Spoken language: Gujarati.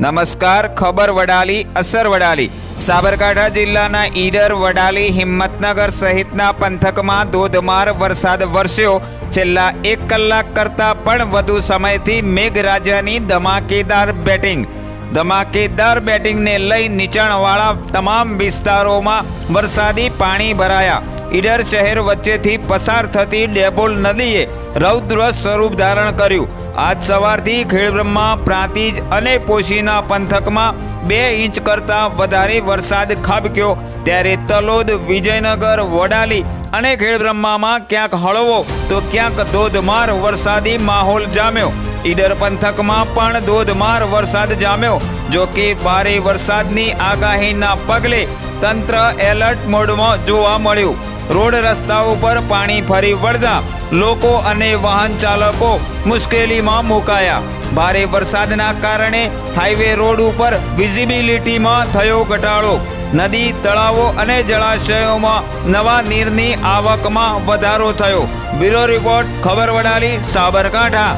નમસ્કાર, ખબર વડાલી, અસર વડાલી. સાબરકાંઠા જિલ્લાના ઈડર, વડાલી, હિંમતનગર સહિતના પંથકમાં ધોધમાર વરસાદ વરસ્યો. છેલ્લા એક કલાક કરતાં પણ વધુ સમયથી મેઘરાજાની ધમાકેદાર બેટિંગ. ધમાકેદાર બેટિંગને લઈ નીચાણવાળા તમામ વિસ્તારોમાં વરસાદી પાણી ભરાયા. ઈડર શહેર વચ્ચેથી પસાર થતી ડેબોલ નદીએ રૌદ્ર સ્વરૂપ ધારણ કર્યું. આજ સવારથી ખેડબ્રહ્મા, પ્રાંતિજ અને પોશીના પંથકમાં બે ઇંચ કરતાં વધારે વરસાદ ખાબક્યો. ત્યારે તલોદ, વિજયનગર, વડાલી અને ખેડબ્રહ્મામાં ક્યાંક હળવો તો ક્યાંક ધોધમાર વરસાદી માહોલ જામ્યો. ઈડર પંથકમાં પણ ધોધમાર વરસાદ જામ્યો. જો કે ભારે વરસાદની આગાહીના પગલે તંત્ર એલર્ટ મોડમાં જોવા મળ્યું. રોડ રસ્તા ઉપર પાણી ફરી વળતા લોકો અને વાહન ચાલકો મુશ્કેલીમાં મુકાયા. ભારે વરસાદના કારણે હાઈવે રોડ ઉપર વિઝિબિલિટીમાં થયો ઘટાડો. નદી, તળાવો અને જળાશયોમાં નવા નીરની આવકમાં વધારો થયો. બ્યુરો રિપોર્ટ, ખબર વડાલી, સાબરકાંઠા.